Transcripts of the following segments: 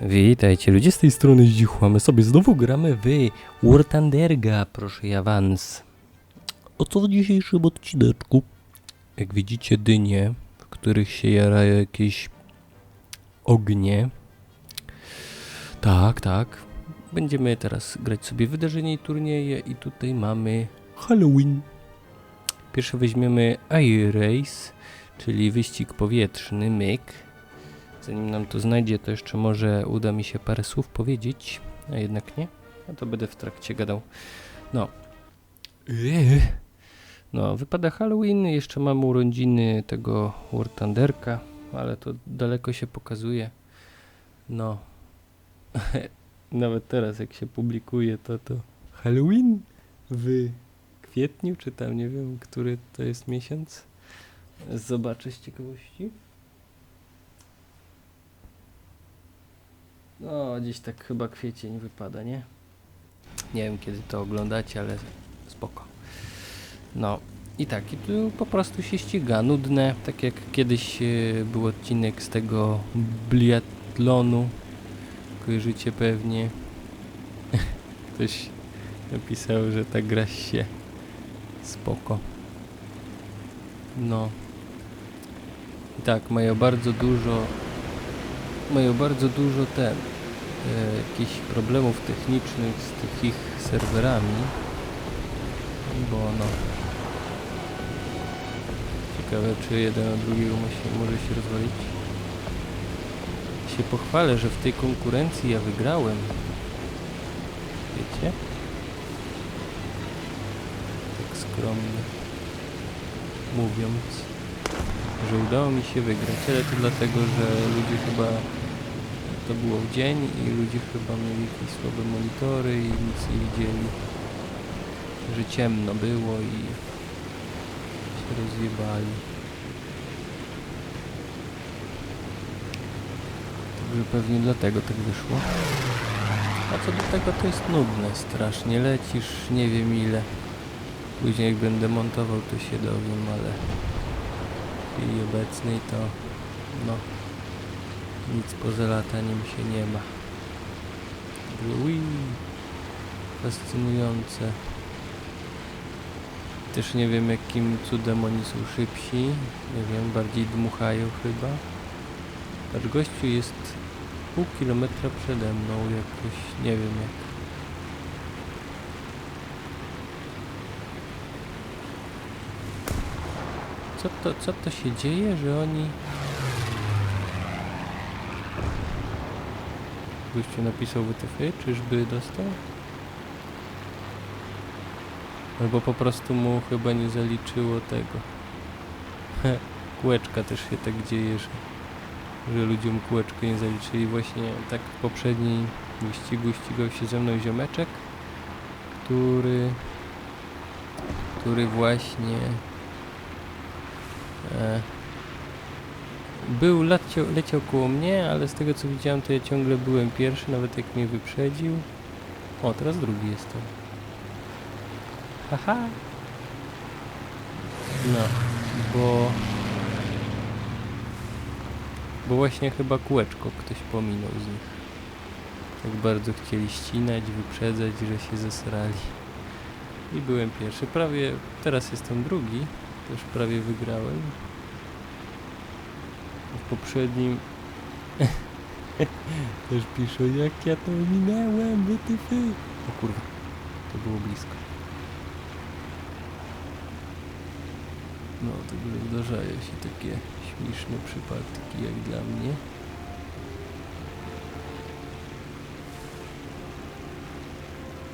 Witajcie ludzie z tej strony Zdzichła. My sobie znowu gramy w Wartanderga, proszę ja wans. O co w dzisiejszym odcineczku? Jak widzicie dynie, w których się jara jakieś ognie. Tak, tak. Będziemy teraz grać sobie wydarzenie i turnieje i tutaj mamy Halloween. Pierwsze weźmiemy Air Race, czyli wyścig powietrzny, myk. Zanim nam to znajdzie, to jeszcze może uda mi się parę słów powiedzieć, a jednak nie. No to będę w trakcie gadał. No. No, wypada Halloween, jeszcze mamy urodziny tego War Thunderka, ale to daleko się pokazuje. No. Nawet teraz jak się publikuje to to Halloween w kwietniu, czy tam nie wiem, który to jest miesiąc. Zobaczę z ciekawości. No, gdzieś tak chyba kwiecień wypada, nie? Nie wiem kiedy to oglądacie, ale spoko. No i tak, i tu po prostu się ściga, nudne, tak jak kiedyś e, był odcinek z tego biatlonu. Kojarzycie pewnie. Ktoś napisał, że ta gra się spoko. No. I tak, mają bardzo dużo mają bardzo dużo ten, e, jakichś problemów technicznych z tych ich serwerami, bo no ciekawe czy jeden od drugiego się, może się rozwalić. Się pochwalę, że w tej konkurencji ja wygrałem. Wiecie? Tak skromnie mówiąc że udało mi się wygrać, ale to dlatego, że ludzie chyba to było w dzień i ludzie chyba mieli jakieś słabe monitory i nic nie widzieli, że ciemno było i się rozjebali. Także pewnie dlatego tak wyszło. A co do tego to jest nudne strasznie, lecisz nie wiem ile. Później jak będę montował to się dowiem, ale w chwili obecnej to no nic poza lataniem się nie ma. Ui, fascynujące. Też nie wiem jakim cudem oni są szybsi. Nie wiem, bardziej dmuchają chyba. Patrz, gościu jest pół kilometra przede mną jakoś, nie wiem jak. Co to, co to się dzieje, że oni... Gościu napisał WTF, czyżby dostał? Albo po prostu mu chyba nie zaliczyło tego. Kółeczka też się tak dzieje, że, że ludziom kółeczko nie zaliczyli. Właśnie tak w poprzednim wyścigu ścigał się ze mną ziomeczek, który który właśnie E, Był, leciał, leciał koło mnie, ale z tego co widziałem, to ja ciągle byłem pierwszy, nawet jak mnie wyprzedził. O, teraz drugi jestem. Haha. No, bo... Bo właśnie chyba kółeczko ktoś pominął z nich. Tak bardzo chcieli ścinać, wyprzedzać, że się zesrali. I byłem pierwszy. Prawie teraz jestem drugi. Też prawie wygrałem. Poprzednim też piszą, jak ja to minęłem, wytyfy. O kurwa, to było blisko. No, także zdarzają się takie śmieszne przypadki jak dla mnie.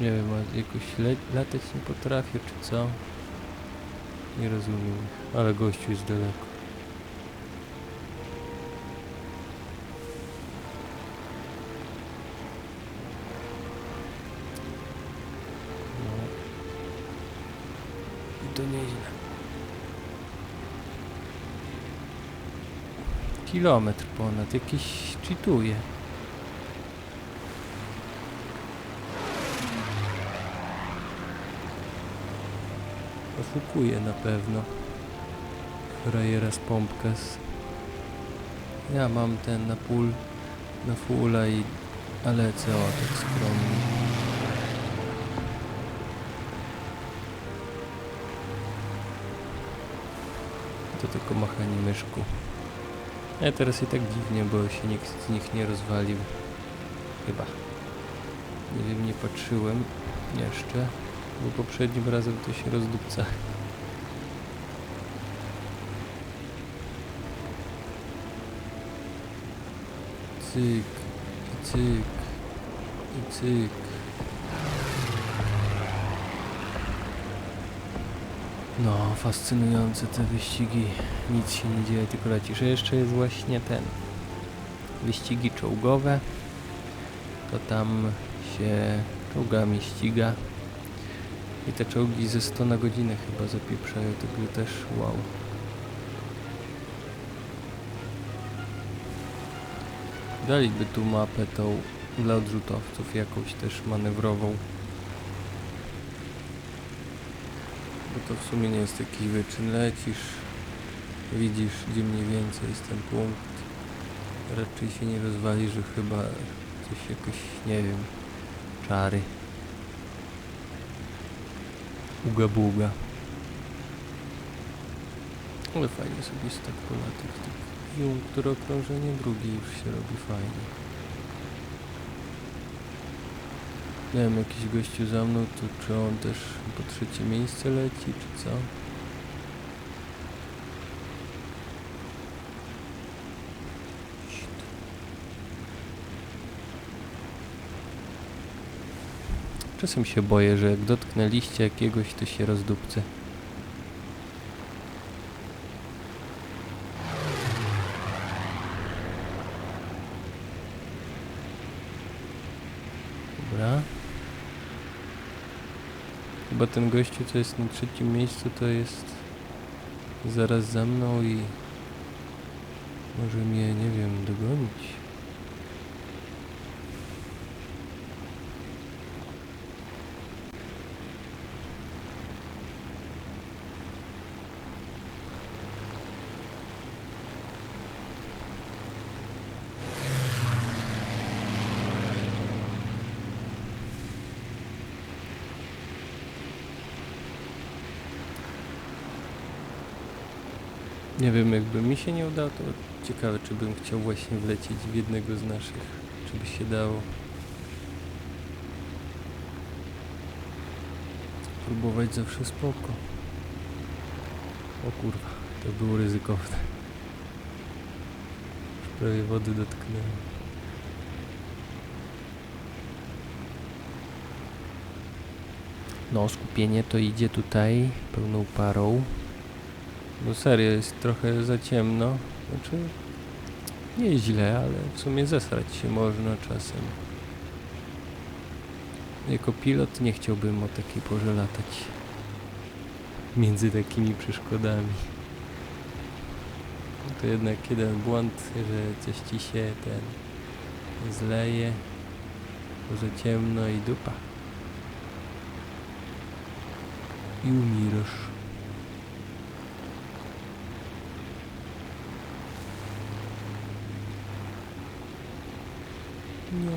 Nie wiem, jakoś le latać nie potrafię, czy co? Nie rozumiem, ale gościu jest daleko. Kilometr ponad, jakiś cheatuje. Oszukuje na pewno. Rajera z pompkas. Ja mam ten na pól na fulla i a lecę o tak skromnie. To tylko machanie myszku. A teraz i tak dziwnie, bo się nikt z nich nie rozwalił. Chyba. Nie wiem, nie patrzyłem jeszcze, bo poprzednim razem to się rozdupca. Cyk, cyk, cyk. No, fascynujące te wyścigi. Nic się nie dzieje, tylko lecisz. Jeszcze jest właśnie ten. Wyścigi czołgowe. To tam się czołgami ściga. I te czołgi ze 100 na godzinę chyba zapieprzają, także też wow. Daliby tu mapę tą dla odrzutowców, jakąś też manewrową. Bo to w sumie nie jest jakiś wyczyn. Lecisz, widzisz gdzie mniej więcej jest ten punkt. Raczej się nie rozwali, że chyba coś jakoś, nie wiem, czary. Uga buga. Ale fajnie sobie tak po latach. Tak zium, które okrążenie, drugie już się robi fajnie. Nie wiem, jakiś gościu za mną, to czy on też po trzecie miejsce leci, czy co? Czasem się boję, że jak dotknę liścia jakiegoś, to się rozdupcę. Chyba ten gościu, co jest na trzecim miejscu, to jest zaraz za mną i może mnie, nie wiem, dogonić. Nie wiem, jakby mi się nie udało, to ciekawe, czy bym chciał właśnie wlecieć w jednego z naszych, czy by się dało. Próbować zawsze spoko. O kurwa, to było ryzykowne. Już prawie wody dotknąłem. No, skupienie to idzie tutaj pełną parą. Bo serio jest trochę za ciemno. Znaczy, nie źle, ale w sumie zesrać się można czasem. Jako pilot nie chciałbym o takiej porze latać. Między takimi przeszkodami. To jednak jeden błąd, że coś ci się ten zleje. bo Za ciemno i dupa. I umierasz. No.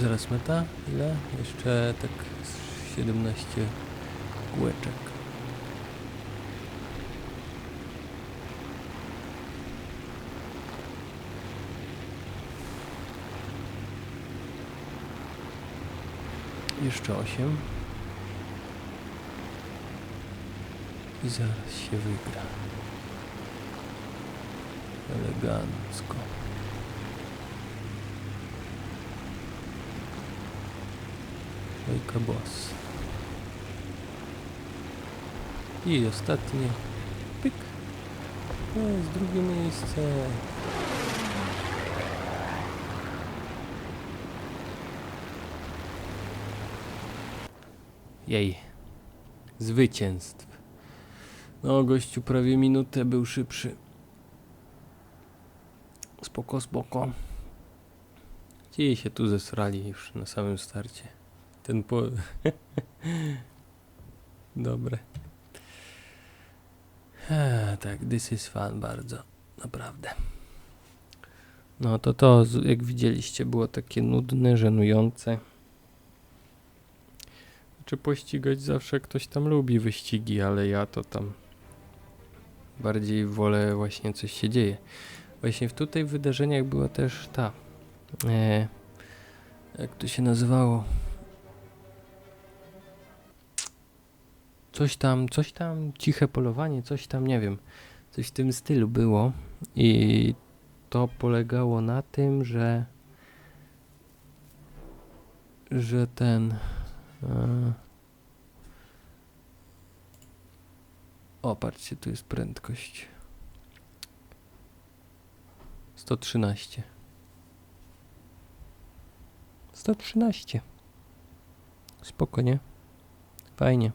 Zaraz meta? Ile? Jeszcze tak z 17 kółeczek. Jeszcze 8. I zaraz się wygra. Elegancko. Ojka boss. I ostatnie. Pyk. Jest drugie miejsce. Jej. Zwycięstw. No, gościu prawie minutę był szybszy. Spoko, spoko. Ci się tu zesrali już na samym starcie. Ten po... Dobre. Tak, this is fun bardzo. Naprawdę. No to to, jak widzieliście, było takie nudne, żenujące. Czy pościgać zawsze ktoś tam lubi wyścigi, ale ja to tam bardziej wolę właśnie coś się dzieje. Właśnie w tutaj wydarzeniach była też ta, e, jak to się nazywało? Coś tam, coś tam, ciche polowanie, coś tam, nie wiem. Coś w tym stylu było. I to polegało na tym, że że ten e, o patrzcie tu jest prędkość. 113 113 spoko nie? Fajnie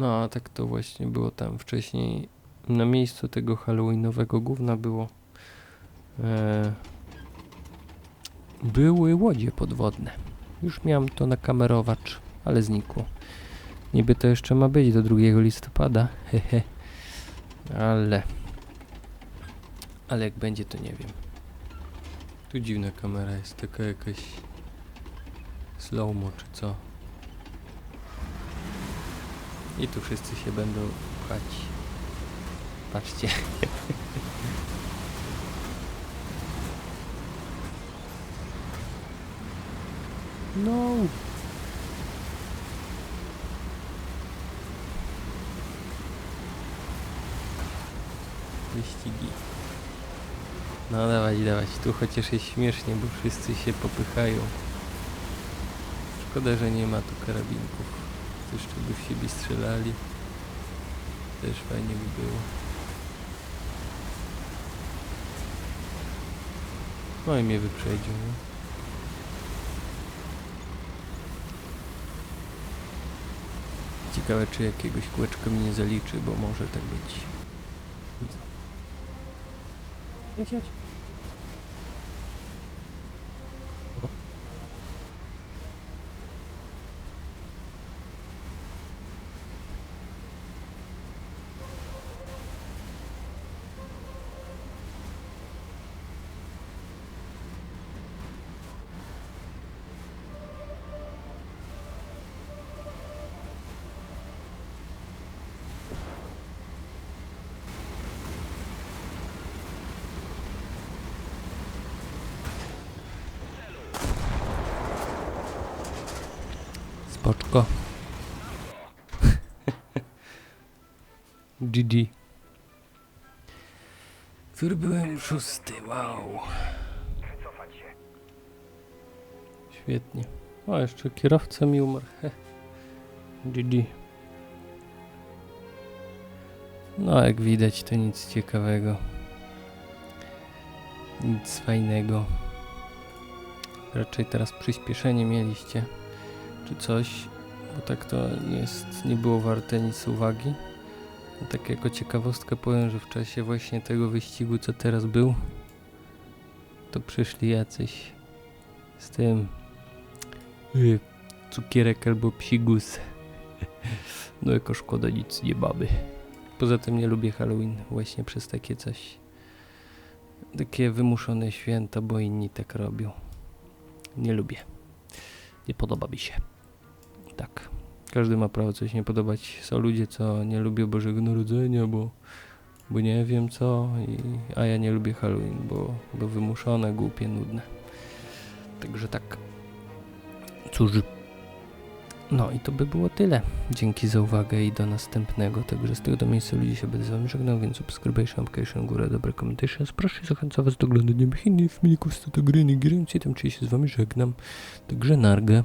no a tak to właśnie było tam wcześniej na miejscu tego halloweenowego gówna było e, były łodzie podwodne. Już miałem to na kamerowacz, ale znikło. Niby to jeszcze ma być do 2 listopada, hehe. Ale... Ale jak będzie to nie wiem. Tu dziwna kamera jest, taka jakaś... Slow-mo czy co. I tu wszyscy się będą pchać. Patrzcie. No. Wyścigi. No dawać, dawać. Tu chociaż jest śmiesznie, bo wszyscy się popychają. Szkoda, że nie ma tu karabinków. Jeszcze by w siebie strzelali. Też fajnie by było. No i mnie wyprzedził, nie? Ciekawe, czy jakiegoś kółeczka mi nie zaliczy, bo może tak być. Jedź. Spoczko. GG. Który byłem szósty, wow. Świetnie. O, jeszcze kierowca mi umarł. Heh. GG. No, jak widać, to nic ciekawego. Nic fajnego. Raczej teraz przyspieszenie mieliście czy coś, bo tak to nie jest, nie było warte nic uwagi. Tak jako ciekawostkę powiem, że w czasie właśnie tego wyścigu, co teraz był, to przyszli jacyś z tym y, cukierek albo psigus. No jako szkoda nic nie mamy. Poza tym nie lubię Halloween właśnie przez takie coś. Takie wymuszone święta, bo inni tak robią. Nie lubię. Nie podoba mi się. Tak. Każdy ma prawo coś nie podobać. Są ludzie, co nie lubią Bożego Narodzenia, bo, bo nie wiem co, i, a ja nie lubię Halloween, bo, bo wymuszone, głupie, nudne. Także tak. Cóż. No i to by było tyle. Dzięki za uwagę i do następnego. Także z tego do miejsca ludzi się będę z wami żegnał, więc subscription, application, górę, dobre commentations. Proszę zachęcam was do oglądania innych filmików z gry, nie i tam czyli się z wami żegnam. Także nargę.